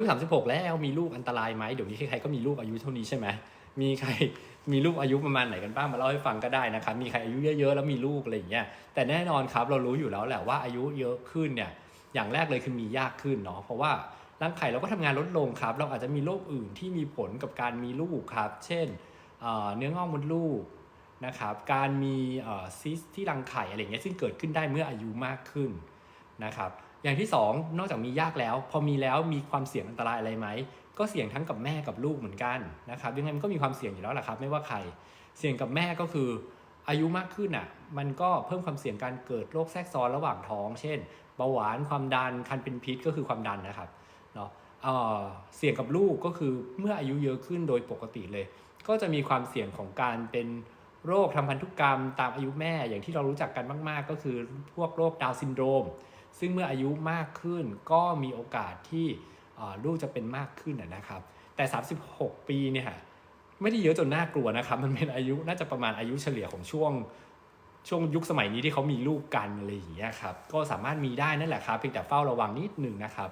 รุ่นสามสิบหกแล้วมีลูกอันตรายไหมเดี๋ยวนี้ใครๆก็มีลูกอายุเท่านี้ใช่ไหมมีใครมีลูกอายุประมาณไหนกันบ้างมาเล่าให้ฟังก็ได้นะครับมีใครอายุเยอะๆแล้วมีลูกอะไรอย่างเงี้ยแต่แน่นอนครับเรารู้อยู่แล้วแหละว่าอายุเยอะขึ้นเนี่ยอย่างแรกเลยคือมียากขึ้นเนาะเพราะว่าร่างไข่เราก็ทำงานลดลงครับ เราอาจจะมีโรคอื่นที่มีผลกับการมีลูกครับ เช่นเนื้องอกมดลูกนะครับการมีเอ่อซิสที่รังไข่อะไรอย่างเงี้ยซึ่งเกิดขึ้นได้เมื่ออายุมากขึ้น นะครับอย่างที่สองนอกจากมียากแล้ว พอมีแล้วมีความเสี่ยงอันตรายอะไรไหมก็เสี่ยงทั้งกับแม่กับลูกเหมือนกันนะครับยังไงมันก็มีความเสี่ยงอยู่แล้วแหละครับ ไม่ว่าใครเสี่ยงกับแม่ก็คืออายุมากขึ้นอะมันก็เพิ่มความเสี่ยงการเกิดโรคแทรกซ้อนระหว่างท้อง เช่นเบาหวานความดันคันเป็นพิษก็คือความดันนะครับเนาะเเสี่ยงกับลูกก็คือเมื่ออายุเยอะขึ้นโดยปกติเลย ก็จะมีความเสี่ยงของการเป็นโรคทางพันธุกรรมตามอายุแม่อย่างที่เรารู้จักกันมาก ๆ ก็คือพวกโรคดาวซินโดรม ซึ่งเมื่ออายุมากขึ้นก็มีโอกาสที่ลูกจะเป็นมากขึ้นนะนะครับ แต่ 36 ปีเนี่ยไม่ได้เยอะจนน่ากลัวนะครับ มันเป็นอายุน่าจะประมาณอายุเฉลี่ยของช่วงช่วงยุคสมัยนี้ที่เขามีลูกกันอะไรอย่างเงี้ยครับ ก็สามารถมีได้นั่นแหละครับ เพียงแต่เฝ้าระวังนิดหนึ่งนะครับ